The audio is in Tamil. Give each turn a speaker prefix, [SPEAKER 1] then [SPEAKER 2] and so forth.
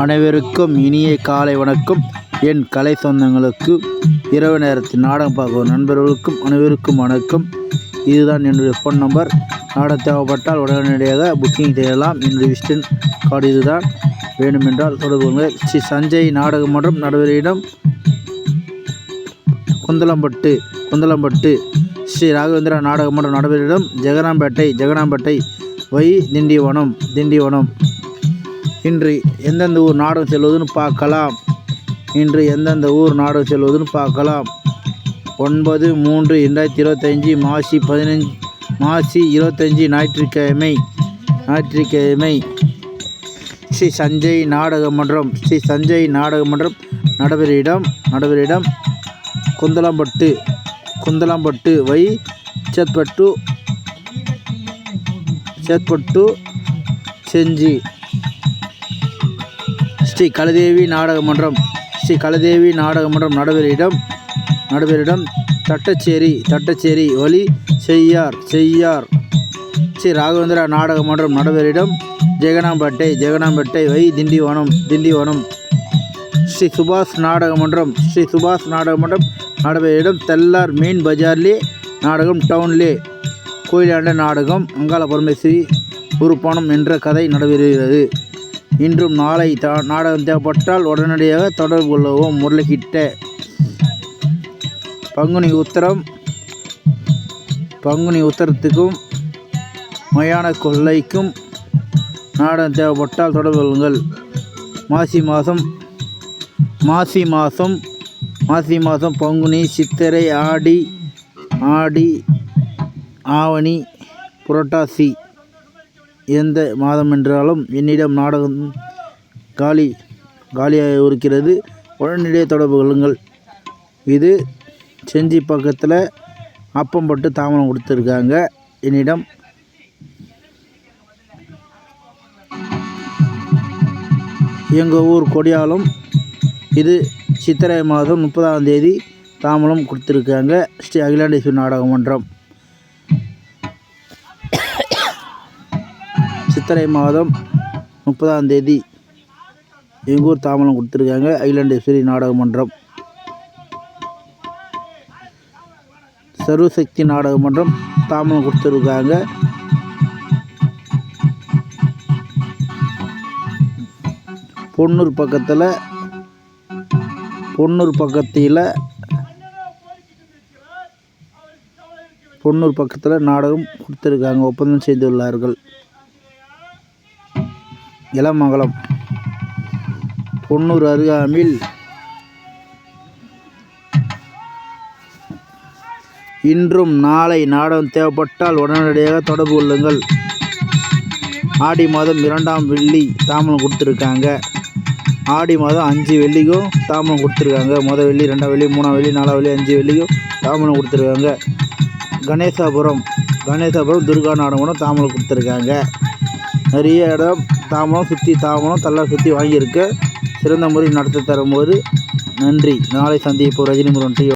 [SPEAKER 1] அனைவருக்கும் இனிய காலை வணக்கம். என் கலை சொந்தங்களுக்கு இரவு நேரத்தில் நாடகம் பார்க்கும் நண்பர்களுக்கும் அனைவருக்கும் வணக்கம். இதுதான் என்னுடைய ஃபோன் நம்பர் நாடகம் தேவைப்பட்டால் உடனடியாக புக்கிங் செய்யலாம். என்னுடைய விஸ்டன் கார்டு இதுதான். வேண்டுமென்றால் தொடர்பு கொள்ளுங்கள். ஸ்ரீ சஞ்சய் நாடகம் மன்றம் நடுவரிடம் குந்தலம்பட்டு குந்தலம்பட்டு. ஸ்ரீ ராகவேந்திரா நாடகம் மன்றம் நடுவரிடம் ஜெகனாம்பேட்டை ஜெகனாம்பேட்டை வை திண்டிவனம் திண்டிவனம். இன்று எந்தெந்த ஊர் நாடகம் செல்வதுன்னு பார்க்கலாம். இன்று எந்தெந்த ஊர் நாடகம் செல்வதுன்னு பார்க்கலாம். ஒன்பது மூன்று ரெண்டாயிரத்தி இருபத்தஞ்சி மாசி பதினஞ்சு மாசி இருபத்தஞ்சி ஞாயிற்றுக்கிழமை ஞாயிற்றுக்கிழமை. ஸ்ரீ சஞ்சய் நாடக மன்றம் ஸ்ரீ சஞ்சய் நாடக மன்றம் நடவரிடம் நடுவரிடம் குந்தலாம்பட்டு குந்தலாம்பட்டு வை சேத்பட்டு சேத்பட்டு செஞ்சி. ஸ்ரீ கலதேவி நாடக மன்றம். ஸ்ரீ கலதேவி நாடக மன்றம் நடுவரிடம் நடுவரிடம் தட்டச்சேரி தட்டச்சேரி ஒலி செய்யார் செய்யார். ஸ்ரீ ராகவேந்திரா நாடக மன்றம் நடுவரிடம் ஜெகனாம்பேட்டை ஜெகனாம்பேட்டை வை திண்டிவனம் திண்டிவனம். ஸ்ரீ சுபாஷ் நாடக மன்றம் ஸ்ரீ சுபாஷ் நாடக மன்றம் நடுவரிடம் தெல்லார் மீன் பஜார்லே நாடகம் டவுன்லே கோயிலாண்ட நாடகம் அங்காள பரமேஸ்வரி உருப்பானம் என்ற கதை நடைபெறுகிறது. இன்றும் நாளை தா நாடகம் தேவைப்பட்டால் உடனடியாக தொடர்பு கொள்ளவும் முரளிக்கிட்ட பங்குனி உத்தரம் பங்குனி உத்தரத்துக்கும் மயான கொள்ளைக்கும் நாடகம் தேவைப்பட்டால் தொடர்பு கொள்ளுங்கள். மாசி மாதம் மாசி மாதம் மாசி மாதம் பங்குனி சித்திரை ஆடி ஆடி ஆவணி புரட்டாசி. எந்த மாதம் என்றாலும் என்னிடம் நாடகம் காலி காலியாக இருக்கிறது. உடனடியாக தொடர்பு கொள்ளுங்கள். இது செஞ்சி பக்கத்தில் அப்பம்பட்டு தாமரம் கொடுத்துருக்காங்க. என்னிடம் எங்கள் ஊர் கொடியாலம் இது சித்திரை மாதம் முப்பதாம் தேதி தாமரம் கொடுத்துருக்காங்க. ஸ்ரீ அகிலாண்டேஸ்வரி நாடக மன்றம். சித்திரை மாதம் முப்பதாம் தேதி எங்கள் ஊர் தாம்பலம் கொடுத்துருக்காங்க. ஐலண்டேஸ்வரி நாடக மன்றம் சர்வசக்தி நாடக மன்றம் தாம்பலம் கொடுத்துருக்காங்க. பொன்னூர் பக்கத்தில் பொன்னூர் பக்கத்தில் பொன்னூர் பக்கத்தில் நாடகம் கொடுத்துருக்காங்க. ஒப்பந்தம் செய்துள்ளார்கள். இளமங்கலம். பொன்னூர் அருகாமையில் இன்றும் நாளை நாடகம் தேவைப்பட்டால் உடனடியாக தொடர்பு கொள்ளுங்கள். ஆடி மாதம் இரண்டாம் வெள்ளி தாமலம் கொடுத்துருக்காங்க. ஆடி மாதம் அஞ்சு வெள்ளிக்கும் தாமலம் கொடுத்துருக்காங்க. மொதல் வெள்ளி ரெண்டாம் வெள்ளி மூணாம் வெள்ளி நாலாம் வெள்ளி அஞ்சு வெள்ளிக்கும் தாமலம் கொடுத்துருக்காங்க. கணேசாபுரம் கணேசாபுரம் துர்கா நாடகம் தாமலம் கொடுத்துருக்காங்க. நிறைய இடம் தாமலம் சுற்றி தாமலம் தல்லாம் சுற்றி வாங்கியிருக்க. சிறந்த முறை நடத்தி தரும்போது நன்றி. நாளை சந்திப்போம். ரஜினி முருகன் டி